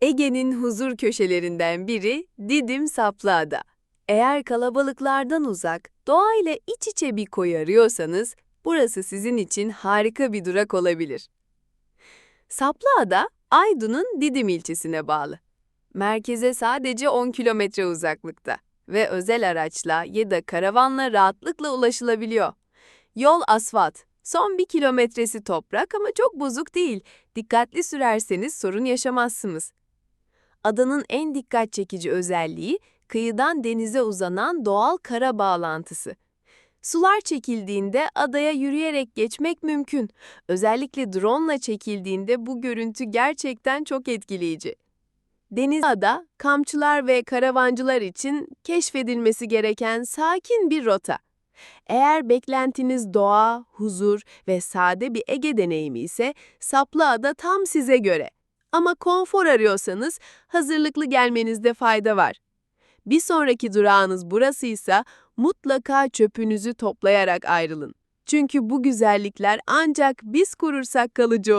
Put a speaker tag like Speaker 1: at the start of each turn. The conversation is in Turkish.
Speaker 1: Ege'nin huzur köşelerinden biri Didim Saplıada. Eğer kalabalıklardan uzak, doğayla iç içe bir koy arıyorsanız, burası sizin için harika bir durak olabilir. Saplıada, Aydın'ın Didim ilçesine bağlı. Merkeze sadece 10 kilometre uzaklıkta ve özel araçla ya da karavanla rahatlıkla ulaşılabiliyor. Yol asfalt, son bir kilometresi toprak ama çok bozuk değil. Dikkatli sürerseniz sorun yaşamazsınız. Adanın en dikkat çekici özelliği kıyıdan denize uzanan doğal kara bağlantısı. Sular çekildiğinde adaya yürüyerek geçmek mümkün. Özellikle drone'la çekildiğinde bu görüntü gerçekten çok etkileyici. Deniz ada, kampçılar ve karavancılar için keşfedilmesi gereken sakin bir rota. Eğer beklentiniz doğa, huzur ve sade bir Ege deneyimi ise Saplıada tam size göre. Ama konfor arıyorsanız hazırlıklı gelmenizde fayda var. Bir sonraki durağınız burasıysa mutlaka çöpünüzü toplayarak ayrılın. Çünkü bu güzellikler ancak biz kurursak kalıcı olur.